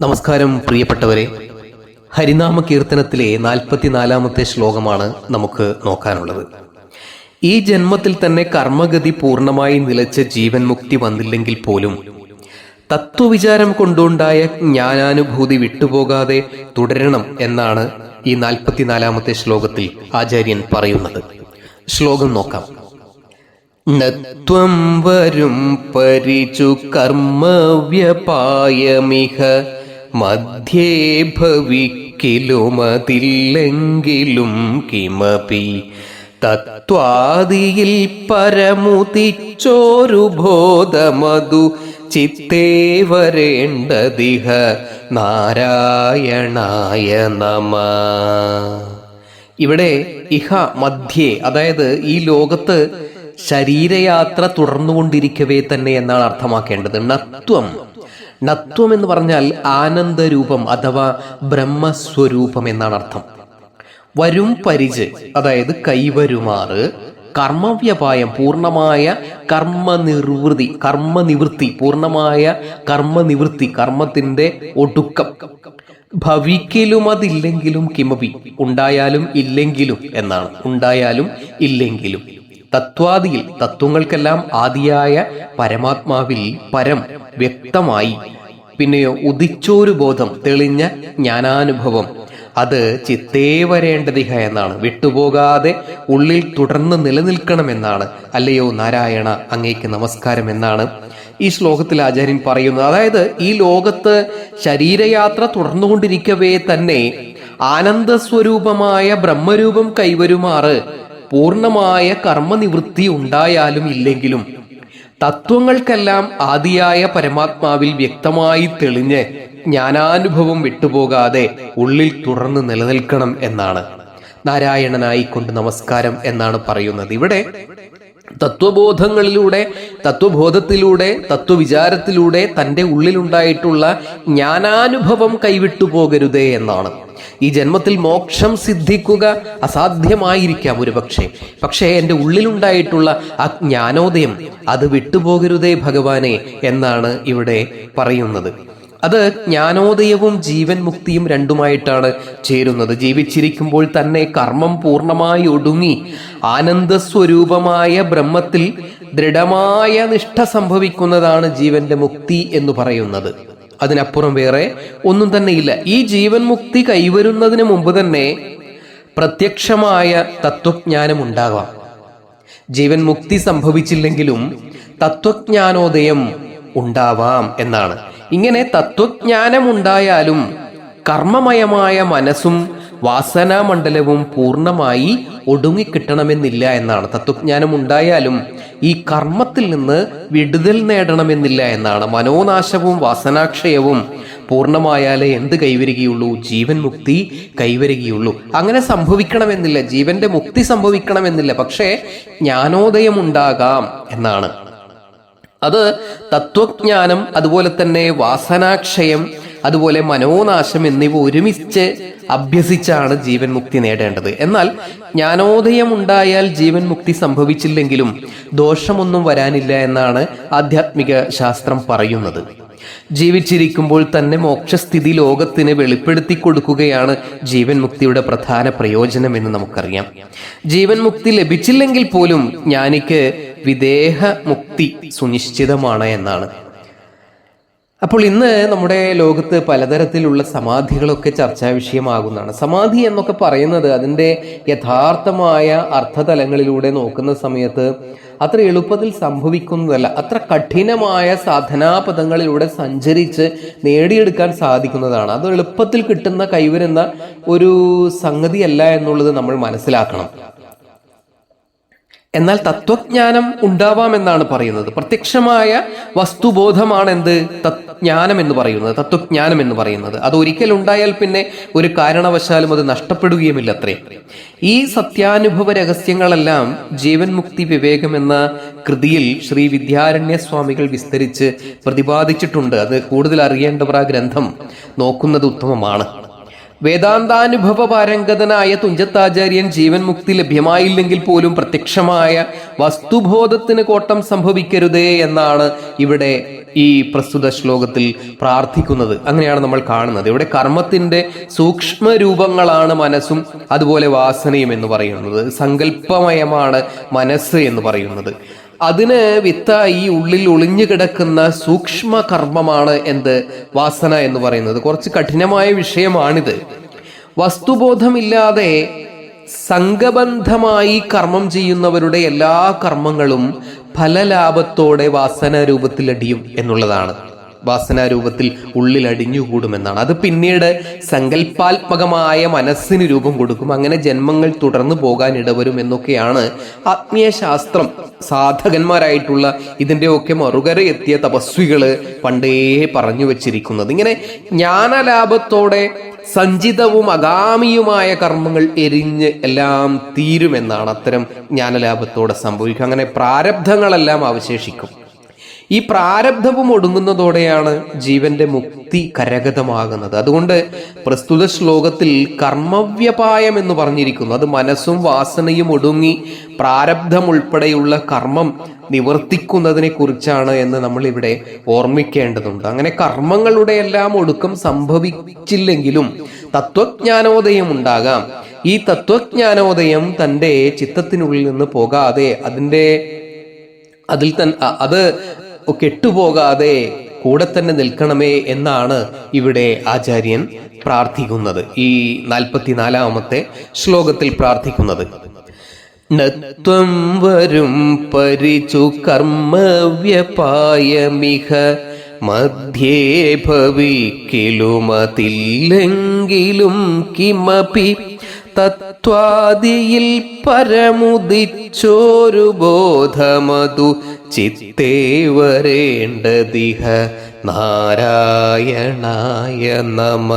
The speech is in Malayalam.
നമസ്കാരം പ്രിയപ്പെട്ടവരെ. ഹരിനാമ കീർത്തനത്തിലെ നാൽപ്പത്തിനാലാമത്തെ ശ്ലോകമാണ് നമുക്ക് നോക്കാനുള്ളത്. ഈ ജന്മത്തിൽ തന്നെ കർമ്മഗതി പൂർണമായി നിലച്ച ജീവൻ മുക്തി വന്നില്ലെങ്കിൽ പോലും തത്വവിചാരം കൊണ്ടുണ്ടായ ജ്ഞാനാനുഭൂതി വിട്ടുപോകാതെ തുടരണം എന്നാണ് ഈ നാൽപ്പത്തിനാലാമത്തെ ശ്ലോകത്തിൽ ആചാര്യൻ പറയുന്നത്. ശ്ലോകം നോക്കാം. നത്വം വരും പരിചു കർമ്മവ്യപായമിഹ മധ്യേ ഭവിക്കിലുമതില്ലെങ്കിലും കിമപി തത്വാദിയിൽ പരമുതിച്ചോരു ബോധമതു ചിത്തേ വരേണ്ടതിഹ നാരായണായ നമ. ഇവിടെ ഇഹ മധ്യേ അതായത് ഈ ലോകത്ത് ശരീരയാത്ര തുടർന്നുകൊണ്ടിരിക്കവേ തന്നെ എന്നാണ് അർത്ഥമാക്കേണ്ടത്. നത്വം. നത്വം എന്ന് പറഞ്ഞാൽ ആനന്ദരൂപം അഥവാ ബ്രഹ്മസ്വരൂപം എന്നാണ് അർത്ഥം. വരും പരിച് അതായത് കൈവരുമാറ് കർമ്മവ്യപായം പൂർണമായ കർമ്മനിർവൃതി കർമ്മനിവൃത്തി പൂർണമായ കർമ്മനിവൃത്തി കർമ്മത്തിന്റെ ഒടുക്കം. ഭവിക്കലും അതില്ലെങ്കിലും കിമപി ഉണ്ടായാലും ഇല്ലെങ്കിലും എന്നാണ്. ഉണ്ടായാലും ഇല്ലെങ്കിലും. തത്വാദിയിൽ തത്വങ്ങൾക്കെല്ലാം ആദിയായ പരമാത്മാവിൽ പരം വ്യക്തമായി. പിന്നെയോ ഉദിച്ചോരു ബോധം തെളിഞ്ഞ ജ്ഞാനാനുഭവം. അത് ചിത്തേ വരേണ്ടതിഹ എന്നാണ്. വിട്ടുപോകാതെ ഉള്ളിൽ തുടർന്ന് നിലനിൽക്കണമെന്നാണ്. അല്ലയോ നാരായണ അങ്ങേക്ക് നമസ്കാരം എന്നാണ് ഈ ശ്ലോകത്തിൽ ആചാര്യൻ പറയുന്നത്. അതായത് ഈ ലോകത്ത് ശരീരയാത്ര തുടർന്നുകൊണ്ടിരിക്കവേ തന്നെ ആനന്ദ സ്വരൂപമായ ബ്രഹ്മരൂപം കൈവരുമാറ്. പൂർണമായ കർമ്മനിവൃത്തി ഉണ്ടായാലും ഇല്ലെങ്കിലും തത്വങ്ങൾക്കെല്ലാം ആദിയായ പരമാത്മാവിൽ വ്യക്തമായി തെളിഞ്ഞ് ജ്ഞാനാനുഭവം വിട്ടുപോകാതെ ഉള്ളിൽ തുറന്ന് നിലനിൽക്കണം എന്നാണ്. നാരായണനായിക്കൊണ്ട് നമസ്കാരം എന്നാണ് പറയുന്നത്. ഇവിടെ തത്വബോധങ്ങളിലൂടെ തത്വബോധത്തിലൂടെ തത്വവിചാരത്തിലൂടെ തന്റെ ഉള്ളിലുണ്ടായിട്ടുള്ള ജ്ഞാനാനുഭവം കൈവിട്ടു പോകരുതേ എന്നാണ്. ഈ ജന്മത്തിൽ മോക്ഷം സിദ്ധിക്കുക അസാധ്യമായിരിക്കാം ഒരു പക്ഷേ. പക്ഷേ എന്റെ ഉള്ളിലുണ്ടായിട്ടുള്ള ആ ജ്ഞാനോദയം അത് വിട്ടുപോകരുതേ ഭഗവാനെ എന്നാണ് ഇവിടെ പറയുന്നത്. അത് ജ്ഞാനോദയവും ജീവൻ മുക്തിയും രണ്ടുമായിട്ടാണ് ചേരുന്നത്. ജീവിച്ചിരിക്കുമ്പോൾ തന്നെ കർമ്മം പൂർണമായി ഒടുങ്ങി ആനന്ദസ്വരൂപമായ ബ്രഹ്മത്തിൽ ദൃഢമായ നിഷ്ഠ സംഭവിക്കുന്നതാണ് ജീവന്റെ മുക്തി എന്ന് പറയുന്നത്. അതിനപ്പുറം വേറെ ഒന്നും തന്നെയില്ല. ഈ ജീവൻ മുക്തി കൈവരുന്നതിന് മുമ്പ് തന്നെ പ്രത്യക്ഷമായ തത്വജ്ഞാനം ഉണ്ടാകാം ജീവൻ മുക്തി സംഭവിച്ചില്ലെങ്കിലും തത്വജ്ഞാനോദയം ഉണ്ടാവാം എന്നാണ്. ഇങ്ങനെ തത്വജ്ഞാനം ഉണ്ടായാലും കർമ്മമയമായ മനസ്സും വാസനാമണ്ഡലവും പൂർണമായി ഒടുങ്ങിക്കിട്ടണമെന്നില്ല എന്നാണ്. തത്വജ്ഞാനം ഉണ്ടായാലും ഈ കർമ്മത്തിൽ നിന്ന് വിടുതൽ നേടണമെന്നില്ല എന്നാണ്. മനോനാശവും വാസനാക്ഷയവും പൂർണമായാലേ എന്ത് കൈവരികയുള്ളൂ? ജീവൻ മുക്തി കൈവരികയുള്ളൂ. അങ്ങനെ സംഭവിക്കണമെന്നില്ല. ജീവന്റെ മുക്തി സംഭവിക്കണമെന്നില്ല. പക്ഷേ ജ്ഞാനോദയം ഉണ്ടാകാം എന്നാണ്. അത് തത്വജ്ഞാനം അതുപോലെ തന്നെ വാസനാക്ഷയം അതുപോലെ മനോനാശം എന്നിവ ഒരുമിച്ച് അഭ്യസിച്ചാണ് ജീവൻ മുക്തി നേടേണ്ടത്. എന്നാൽ ജ്ഞാനോദയം ഉണ്ടായാൽ ജീവൻ മുക്തി സംഭവിച്ചില്ലെങ്കിലും ദോഷമൊന്നും വരാനില്ല എന്നാണ് ആധ്യാത്മിക ശാസ്ത്രം പറയുന്നത്. ജീവിച്ചിരിക്കുമ്പോൾ തന്നെ മോക്ഷസ്ഥിതി ലോകത്തിന് വെളിപ്പെടുത്തി കൊടുക്കുകയാണ് ജീവൻ മുക്തിയുടെ പ്രധാന പ്രയോജനം എന്ന് നമുക്കറിയാം. ജീവൻ മുക്തി ലഭിച്ചില്ലെങ്കിൽ പോലും ജ്ഞാനിക്ക് വിദേഹ മുക്തി സുനിശ്ചിതമാണ് എന്നാണ്. അപ്പോൾ ഇന്ന് നമ്മുടെ ലോകത്ത് പലതരത്തിലുള്ള സമാധികളൊക്കെ ചർച്ചാ വിഷയമാകുന്നതാണ്. സമാധി എന്നൊക്കെ പറയുന്നത് അതിന്റെ യഥാർത്ഥമായ അർത്ഥതലങ്ങളിലൂടെ നോക്കുന്ന സമയത്ത് അത്ര എളുപ്പത്തിൽ സംഭവിക്കുന്നതല്ല. അത്ര കഠിനമായ സാധനാപദങ്ങളിലൂടെ സഞ്ചരിച്ച് നേടിയെടുക്കാൻ സാധിക്കുന്നതാണ്. അത് എളുപ്പത്തിൽ കിട്ടുന്ന കൈവരുന്ന ഒരു സംഗതിയല്ല എന്നുള്ളത് നമ്മൾ മനസ്സിലാക്കണം. എന്നാൽ തത്വജ്ഞാനം ഉണ്ടാവാമെന്നാണ് പറയുന്നത്. പ്രത്യക്ഷമായ വസ്തുബോധമാണ് എന്ത് തജ്ഞാനം എന്ന് പറയുന്നത്. തത്വജ്ഞാനം എന്ന് പറയുന്നത്. അത് ഒരിക്കൽ ഉണ്ടായാൽ പിന്നെ ഒരു കാരണവശാലും അത് നഷ്ടപ്പെടുകയുമില്ല അത്രേ ഈ സത്യാനുഭവ രഹസ്യങ്ങളെല്ലാം ജീവൻ മുക്തി വിവേകം എന്ന കൃതിയിൽ ശ്രീ വിദ്യാരണ്യ സ്വാമികൾ വിസ്തരിച്ച് പ്രതിപാദിച്ചിട്ടുണ്ട്. അത് കൂടുതൽ അറിയേണ്ടവർ ആ ഗ്രന്ഥം നോക്കുന്നത് ഉത്തമമാണ്. വേദാന്താനുഭവ പാരംഗതനായ തുഞ്ചത്താചാര്യൻ ജീവൻ മുക്തി ലഭ്യമായില്ലെങ്കിൽ പോലും പ്രത്യക്ഷമായ വസ്തുബോധത്തിന് കോട്ടം സംഭവിക്കരുതേ എന്നാണ് ഇവിടെ ഈ പ്രസ്തുത ശ്ലോകത്തിൽ പ്രാർത്ഥിക്കുന്നത്. അങ്ങനെയാണ് നമ്മൾ കാണുന്നത്. ഇവിടെ കർമ്മത്തിന്റെ സൂക്ഷ്മ രൂപങ്ങളാണ് മനസ്സും അതുപോലെ വാസനയും എന്ന് പറയുന്നത്. സങ്കല്പമയമാണ് മനസ്സ് എന്ന് പറയുന്നത്. അതിന് വിത്തായി ഉള്ളിൽ ഒളിഞ്ഞു കിടക്കുന്ന സൂക്ഷ്മ കർമ്മമാണ് എന്ത്? വാസന എന്ന് പറയുന്നത്. കുറച്ച് കഠിനമായ വിഷയമാണിത്. വസ്തുബോധമില്ലാതെ സംഘബന്ധമായി കർമ്മം ചെയ്യുന്നവരുടെ എല്ലാ കർമ്മങ്ങളും ഫലലാഭത്തോടെ വാസന രൂപത്തിലടിയും എന്നുള്ളതാണ്. വാസന രൂപത്തിൽ ഉള്ളിൽ അടിഞ്ഞുകൂടുമെന്നാണ്. അത് പിന്നീട് സങ്കല്പാത്മകമായ മനസ്സിന് രൂപം കൊടുക്കും. അങ്ങനെ ജന്മങ്ങൾ തുടർന്നു പോകാൻ ഇടവരും എന്നൊക്കെയാണ് ആത്മീയ ശാസ്ത്രം. സാധകന്മാരായിട്ടുള്ള ഇതിന്റെയൊക്കെ മറുകര എത്തിയ തപസ്വികൾ പണ്ടേ പറഞ്ഞു വച്ചിരിക്കുന്നത്. ഇങ്ങനെ ജ്ഞാനലാഭത്തോടെ സഞ്ചിതവും അഗാമിയുമായ കർമ്മങ്ങൾ എരിഞ്ഞ് എല്ലാം തീരുമെന്നാണ് അത്തരം ജ്ഞാനലാഭത്തോടെ സംഭവിക്കുക. അങ്ങനെ പ്രാരബ്ധങ്ങളെല്ലാം അവശേഷിക്കും. ഈ പ്രാരബ്ധവും ഒടുങ്ങുന്നതോടെയാണ് ജീവന്റെ മുക്തി കരഗതമാകുന്നത്. അതുകൊണ്ട് പ്രസ്തുത ശ്ലോകത്തിൽ കർമ്മവ്യപായം എന്ന് പറഞ്ഞിരിക്കുന്നു. അത് മനസ്സും വാസനയും ഒടുങ്ങി പ്രാരബ്ധം ഉൾപ്പെടെയുള്ള കർമ്മം നിവർത്തിക്കുന്നതിനെ കുറിച്ചാണ് എന്ന് നമ്മൾ ഇവിടെ ഓർമ്മിക്കേണ്ടതുണ്ട്. അങ്ങനെ കർമ്മങ്ങളുടെ എല്ലാം ഒടുക്കം സംഭവിച്ചില്ലെങ്കിലും തത്വജ്ഞാനോദയം ഉണ്ടാകാം. ഈ തത്വജ്ഞാനോദയം തന്റെ ചിത്തത്തിനുള്ളിൽ നിന്ന് പോകാതെ അതിന്റെ അതിൽ തൻ അത് കെട്ടുപോകാതെ കൂടെ തന്നെ നിൽക്കണമേ എന്നാണ് ഇവിടെ ആചാര്യൻ പ്രാർത്ഥിക്കുന്നത്. ഈ നാൽപ്പത്തിനാലാമത്തെ ശ്ലോകത്തിൽ പ്രാർത്ഥിക്കുന്നത്. നത്വം വരും പരിചു കർമ്മവ്യപായമിഹ മധ്യേ ഭവിക്കിലുമതില്ലെങ്കിലും കിമപി തത്വാദിയിൽ പരമുദിച്ചോരു ബോധമതു ചിത്തേ വരേണ്ടതിഹ നാരായണായ നമ.